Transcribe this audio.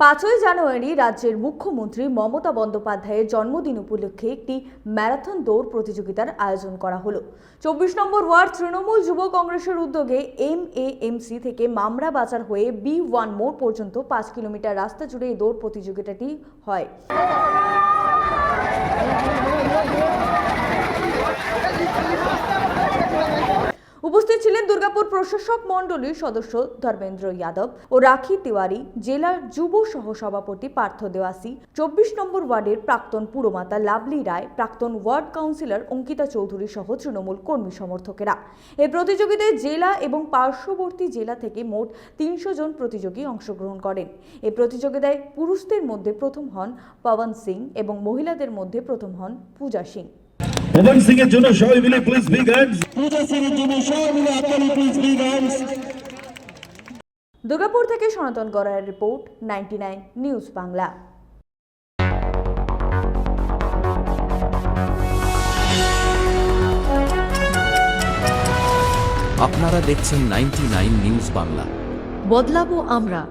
পাঁচই জানুয়ারি রাজ্যের মুখ্যমন্ত্রী মমতা বন্দ্যোপাধ্যায়ের জন্মদিন উপলক্ষে একটি ম্যারাথন দৌড় প্রতিযোগিতার আয়োজন করা হলো। চব্বিশ নম্বর ওয়ার্ড তৃণমূল যুব কংগ্রেসের উদ্যোগে এম এ এম সি থেকে মামরা বাজার হয়ে বি ওয়ান মোড় পর্যন্ত পাঁচ কিলোমিটার রাস্তা জুড়ে এই দৌড় প্রতিযোগিতাটি হয়। উপস্থিত ছিলেন দুর্গাপুর প্রশাসক মণ্ডলীর সদস্য ধর্মেন্দ্র যাদব ও রাখি তিওয়ারি জেলার যুব সহসভাপতি পার্থ দেওয়াসি চব্বিশ নম্বর ওয়ার্ডের প্রাক্তন পুরমাতা লাভলি রায়, প্রাক্তন ওয়ার্ড কাউন্সিলর অঙ্কিতা চৌধুরী সহ তৃণমূল কর্মী সমর্থকেরা। এই প্রতিযোগিতায় জেলা এবং পার্শ্ববর্তী জেলা থেকে মোট তিনশো জন প্রতিযোগী অংশগ্রহণ করেন। এই প্রতিযোগিতায় পুরুষদের মধ্যে প্রথম হন পবন সিং এবং মহিলাদের মধ্যে প্রথম হন পূজা সিং। পবন সিং এর জন্য সবাই মিলে প্লিজ বিগ হ্যান্ডস পূজা সিংয়ের জন্য সবাই মিলে হাততালি প্লিজ বিগ হ্যান্ডস দুর্গাপুর থেকে সনাতন গড়ায়ের রিপোর্ট নাইনটি নিউজ বাংলা। আপনারা দেখছেন নাইনটি নিউজ বাংলা। বদলাবো আমরা।